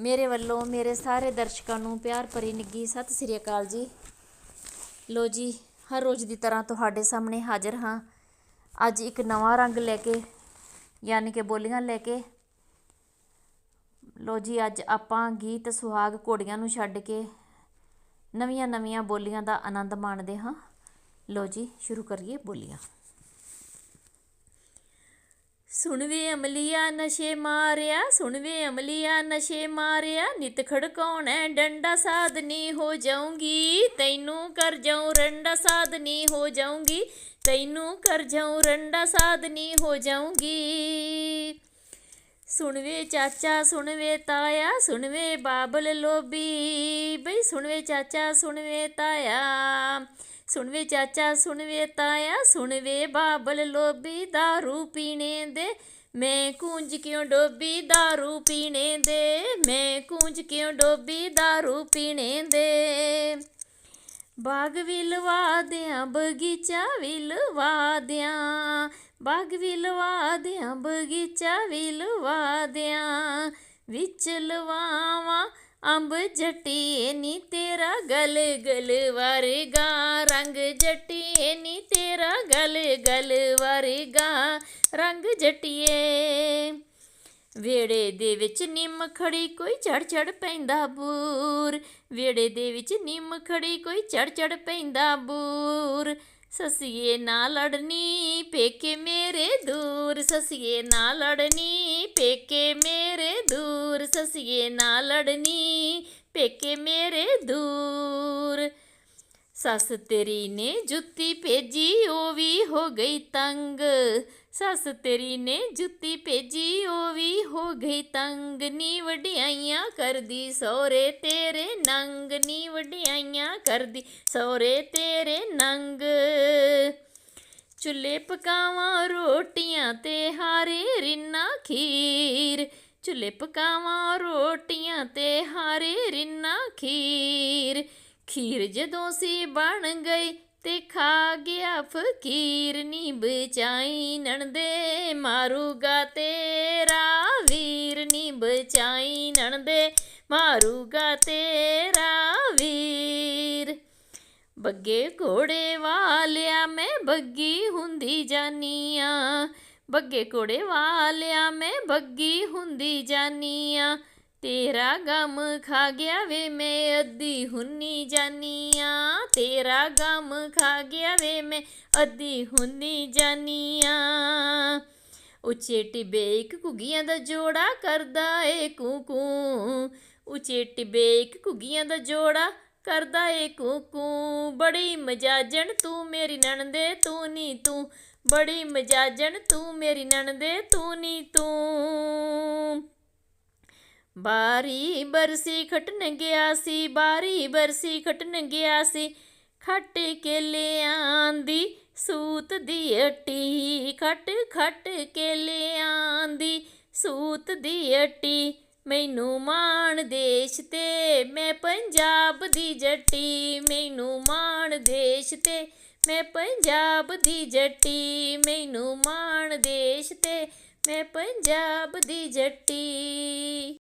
ਮੇਰੇ ਵੱਲੋਂ ਮੇਰੇ ਸਾਰੇ ਦਰਸ਼ਕਾਂ ਨੂੰ ਪਿਆਰ ਭਰੀ ਨਿੱਘੀ ਸਤਿ ਸ੍ਰੀ ਅਕਾਲ ਜੀ। ਲੋ ਜੀ, ਹਰ ਰੋਜ਼ ਦੀ ਤਰ੍ਹਾਂ ਤੁਹਾਡੇ ਸਾਹਮਣੇ ਹਾਜ਼ਰ ਹਾਂ। ਅੱਜ ਇੱਕ ਨਵਾਂ ਰੰਗ ਲੈ ਕੇ, ਯਾਨੀ ਕਿ ਬੋਲੀਆਂ ਲੈ ਕੇ। ਲੋ ਜੀ, ਅੱਜ ਆਪਾਂ ਗੀਤ ਸੁਹਾਗ ਘੋੜੀਆਂ ਨੂੰ ਛੱਡ ਕੇ ਨਵੀਆਂ ਨਵੀਆਂ ਬੋਲੀਆਂ ਦਾ ਆਨੰਦ ਮਾਣਦੇ ਹਾਂ। ਲੋ ਜੀ, ਸ਼ੁਰੂ ਕਰੀਏ ਬੋਲੀਆਂ। ਸੁਣ ਵੇ ਅਮਲੀਆ ਨਸ਼ੇ ਮਾਰਿਆ ਸੁਣ ਵੇ ਅਮਲੀਆ ਨਸ਼ੇ ਮਾਰਿਆ, ਨਿਤ ਖੜਕਾਉਣਾ ਡੰਡਾ ਸਾਧਨੀ ਹੋ ਜਾਊਂਗੀ, ਤੈਨੂੰ ਕਰ ਜਾਉ ਰੰਡਾ ਸਾਧਨੀ ਹੋ ਜਾਊਂਗੀ, ਤੈਨੂੰ ਕਰ ਜਾਉ ਰੰਡਾ ਸਾਧਨੀ ਹੋ ਜਾਊਂਗੀ। ਸੁਣ ਵੇ ਚਾਚਾ ਸੁਣ ਵੇ ਤਾਇਆ ਸੁਣ ਵੇ ਬਾਬਲ ਲੋਬੀ ਬਈ ਸੁਣ ਵੇ ਚਾਚਾ ਸੁਣ ਵੇ ਤਾਇਆ ਸੁਣ ਵੇ ਚਾਚਾ ਸੁਣ ਵੇ ਤਾਇਆ ਸੁਣ ਵੇ ਬਾਬਲ ਲੋਬੀ दारू ਪੀਣੇ ਦੇ ਮੈਂ ਕੂੰਜ ਕਿਉਂ ਡੋਬੀ दारू ਪੀਣੇ ਦੇ ਮੈਂ ਕੂੰਜ ਕਿਉਂ ਡੋਬੀ दारू ਪੀਣੇ ਦੇ ਬਾਗ ਵੀ ਲਵਾ ਦਿਆਂ ਬਗੀਚਾ ਵੀ ਲਵਾ ਦਿਆਂ ਬਾਗ ਵੀ ਲਵਾ ਦਿਆਂ ਬਗੀਚਾ ਵੀ ਲਵਾ ਦਿਆਂ ਵਿੱਚ ਲਵਾਵਾਂ ਅੰਬ ਜੱਟੀਏ ਨੀ ਤੇਰਾ ਗਲ ਗਲ ਵਰਗਾ, ਰੰਗ ਜੱਟੀਏ ਨੀ ਤੇਰਾ ਗਲ ਗਲ ਵਰਗਾ, ਰੰਗ ਜਟੀਏ। ਵੇੜੇ ਦੇ ਵਿੱਚ ਨਿੰਮ ਖੜੀ ਕੋਈ ਚੜ ਚੜ ਪੈਂਦਾ ਬੂਰ ਵੇੜੇ ਦੇ ਵਿੱਚ ਨਿੰਮ ਖੜੀ ਕੋਈ ਚੜ ਚੜ ਪੈਂਦਾ ਬੂਰ ਸਸੀਏ ਨਾ ਲੜਨੀ ਪੇਕੇ ਮੇਰੇ ਦੂਰ ਸਸੀਏ ਨਾ ਲੜਨੀ ਪੇਕੇ ਮੇਰੇ ਦੂਰ ਸਸੀਏ ਨਾ ਲੜਨੀ ਪੇਕੇ ਮੇਰੇ ਦੂਰ ਸੱਸ ਤੇਰੀ ਨੇ ਜੁੱਤੀ ਭੇਜੀ ਉਹ ਵੀ ਹੋ ਗਈ ਤੰਗ ਸੱਸ ਤੇਰੀ ਨੇ ਜੁੱਤੀ ਭੇਜੀ ਉਹ ਵੀ ਹੋ ਗਈ ਤੰਗ ਨੀ ਵਡਿਆਈਆਂ ਕਰਦੀ ਸੋਰੇ ਤੇਰੇ ਨੰਗ ਨੀ ਵਡਿਆਈਆਂ ਕਰਦੀ ਸੋਰੇ ਤੇਰੇ ਨੰਗ ਚੁੱਲ੍ਹੇ ਪਕਾਵਾਂ, ਰੋਟੀਆਂ ਤੇ ਹਾਰੇ ਰਿੰਨਾ ਖੀਰ। ਚੁੱਲ੍ਹੇ ਪਕਾਵਾਂ, ਰੋਟੀਆਂ ਤੇ ਹਾਰੇ ਰਿੰਨਾ ਖੀਰ। ਖੀਰ ਜਦੋਂ ਸੀ ਬਣ ਗਈ ਤੇ ਖਾ ਗਿਆ ਫਕੀਰ। ਨੀ ਬਚਾਈ ਨਣਦੇ ਮਾਰੂਗਾ ਤੇਰਾ ਵੀਰ। ਨੀ ਬਚਾਈ ਨਣਦੇ ਮਾਰੂਗਾ ਤੇਰਾ ਬੱਗੇ ਘੋੜੇ ਵਾਲਿਆ, ਮੈਂ ਬੱਗੀ ਹੁੰਦੀ ਜਾਨੀਆਂ। ਬੱਗੇ ਘੋੜੇ ਵਾਲਿਆ, ਮੈਂ ਬੱਗੀ ਹੁੰਦੀ ਜਾਨੀਆਂ। ਤੇਰਾ ਗਮ ਖਾ ਗਿਆ ਵੇ, ਮੈਂ ਅੱਧੀ ਹੁੰਨੀ ਜਾਨੀਆਂ। ਤੇਰਾ ਗਮ ਖਾ ਗਿਆ ਵੇ, ਮੈਂ ਅੱਧੀ ਹੁੰਨੀ ਜਾਨੀਆਂ। ਉੱਚੇ ਟਿਬੇ ਇੱਕ ਘੁੱਗੀਆਂ ਦਾ ਜੋੜਾ ਕਰਦਾ ਏ ਕੂਕੂ। ਉੱਚੇ ਟਿਬੇ ਇੱਕ ਘੁੱਗੀਆਂ ਦਾ ਜੋੜਾ ਕਰਦਾ ਏ ਕੂਕੂ, ਬੜੀ ਮਜਾਜਣ ਤੂੰ ਮੇਰੀ ਨਣਦੇ, ਤੂੰ ਨੀ ਤੂੰ, ਬੜੀ ਮਜਾਜਣ ਤੂੰ ਮੇਰੀ ਨਣਦੇ, ਤੂੰ ਨੀ ਤੂੰ। ਬਾਰੀ ਬਰਸੀ ਖਟਨ ਗਿਆ ਸੀ, ਬਾਰੀ ਬਰਸੀ ਖਟਨ ਗਿਆ ਸੀ, ਖੱਟ ਕੇ ਲਿਆਂਦੀ ਸੂਤ ਦੀ ਅੱਟੀ, ਖੱਟ ਖੱਟ ਕੇ ਲਿਆਂਦੀ ਸੂਤ ਦੀ ਅੱਟੀ। ਮੈਨੂੰ ਮਾਣ ਦੇਸ਼ ਤੇ, ਮੈਂ ਪੰਜਾਬ ਦੀ ਜੱਟੀ। ਮੈਨੂੰ ਮਾਣ ਦੇਸ਼ ਤੇ, ਮੈਂ ਪੰਜਾਬ ਦੀ ਜੱਟੀ। ਮੈਨੂੰ ਮਾਣ ਦੇਸ਼ ਤੇ, ਮੈਂ ਪੰਜਾਬ ਦੀ ਜੱਟੀ।